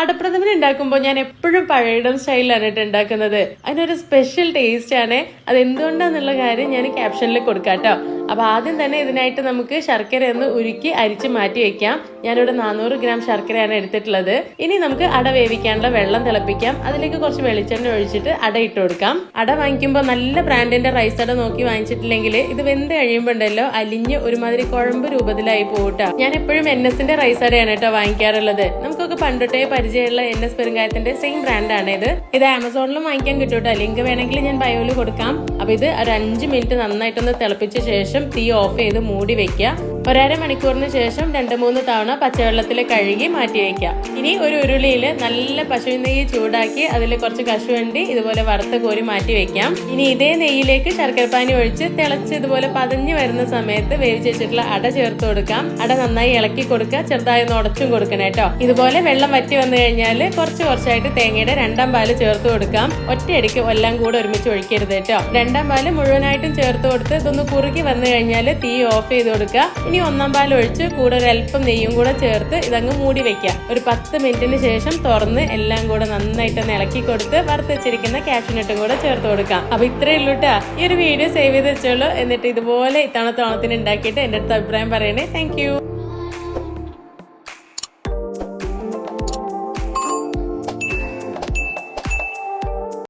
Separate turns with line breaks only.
അടപ്രഥമൻ ഉണ്ടാക്കുമ്പോൾ ഞാൻ എപ്പോഴും പഴയടം സ്റ്റൈലിലാണ് കേട്ടോ ഉണ്ടാക്കുന്നത്. അതിനൊരു സ്പെഷ്യൽ ടേസ്റ്റ് ആണ്. അത് എന്തുകൊണ്ടാന്നുള്ള കാര്യം ഞാൻ ക്യാപ്ഷനിൽ കൊടുക്കാം കേട്ടോ അപ്പൊ ആദ്യം തന്നെ ഇതിനായിട്ട് നമുക്ക് ശർക്കര ഒന്ന് ഉരുക്കി അരിച്ച് മാറ്റി വെക്കാം. ഞാനിവിടെ നാനൂറ് ഗ്രാം ശർക്കരയാണ് എടുത്തിട്ടുള്ളത്. ഇനി നമുക്ക് അട വേവിക്കാനുള്ള വെള്ളം തിളപ്പിക്കാം. അതിലേക്ക് കുറച്ച് വെളിച്ചെണ്ണ ഒഴിച്ചിട്ട് അട ഇട്ട് കൊടുക്കാം. അട വാങ്ങിക്കുമ്പോൾ നല്ല ബ്രാൻഡിന്റെ റൈസ് അട നോക്കി വാങ്ങിച്ചിട്ടില്ലെങ്കിൽ ഇത് വെന്ത് കഴിയുമ്പോൾ ഉണ്ടല്ലോ അലിഞ്ഞ് ഒരുമാതിരി കുഴമ്പ് രൂപത്തിലായി പോകട്ടോ ഞാൻ എപ്പോഴും എൻ എസിന്റെ റൈസ് അടയാണ് കേട്ടോ വാങ്ങിക്കാറുള്ളത്. നമുക്കൊക്കെ പണ്ടൊട്ടേ പരിചയമുള്ള എൻ എസ് പെരുങ്കായത്തിന്റെ സെയിം ബ്രാൻഡാണ് ഇത്. ഇത് ആമസോണിലും വാങ്ങിക്കാൻ കിട്ടും കേട്ടോ ലിങ്ക് വേണമെങ്കിൽ ഞാൻ ബയോയിൽ കൊടുക്കാം. അപ്പൊ ഇത് ഒരു അഞ്ച് മിനിറ്റ് നന്നായിട്ടൊന്ന് തിളപ്പിച്ച ശേഷം തീ ഓഫ് ചെയ്ത് മൂടി വെക്കുക ഒരര മണിക്കൂറിന് ശേഷം രണ്ട് മൂന്ന് തവണ പച്ചവെള്ളത്തിൽ കഴുകി മാറ്റി വയ്ക്കാം ഇനി ഒരു ഉരുളിയിൽ നല്ല പശു നെയ്യ് ചൂടാക്കി അതിൽ കുറച്ച് കശുവണ്ടി ഇതുപോലെ വറുത്ത് കോരി മാറ്റി വെക്കാം. ഇനി ഇതേ നെയ്യിലേക്ക് ശർക്കരപ്പാനി ഒഴിച്ച് തിളച്ച് ഇതുപോലെ പതഞ്ഞു വരുന്ന സമയത്ത് വേവിച്ച് വെച്ചിട്ടുള്ള അട ചേർത്ത് കൊടുക്കാം. അട നന്നായി ഇളക്കി കൊടുക്കുക. ചെറുതായി ഒന്ന് ഉടച്ചും കൊടുക്കണം കേട്ടോ. ഇതുപോലെ വെള്ളം വറ്റി വന്നു കഴിഞ്ഞാൽ കുറച്ച് കുറച്ചായിട്ട് തേങ്ങയുടെ രണ്ടാം പാൽ ചേർത്ത് കൊടുക്കാം. ഒറ്റയടിക്ക് എല്ലാം കൂടെ ഒരുമിച്ച് ഒഴിക്കരുത് കേട്ടോ. രണ്ടാം പാൽ മുഴുവനായിട്ടും ചേർത്ത് കൊടുത്ത് ഇതൊന്ന് കുറുകി വന്നു കഴിഞ്ഞാൽ തീ ഓഫ് ചെയ്ത് കൊടുക്കുക. ഇനി ഒന്നാം പാൽ ഒഴിച്ച് കൂടെ ഒരു അല്പം നെയ്യും കൂടെ ചേർത്ത് ഇതങ്ങ് മൂടി വെക്കാം ഒരു പത്ത് മിനിറ്റിന് ശേഷം തുറന്ന് എല്ലാം കൂടെ നന്നായിട്ട് ഒന്ന് ഇളക്കി കൊടുത്ത് വറുത്ത് വെച്ചിരിക്കുന്ന കൂടെ ചേർത്ത് കൊടുക്കാം. അപ്പൊ ഇത്രയേ ഉള്ളൂ കേട്ടോ ഈ ഒരു വീഡിയോ സേവ് ചെയ്ത് വെച്ചോളൂ. എന്നിട്ട് ഇതുപോലെ ഇത്തവണത്തോണത്തിന് ഉണ്ടാക്കിയിട്ട് എന്റെ അടുത്ത് അഭിപ്രായം പറയണേ. താങ്ക്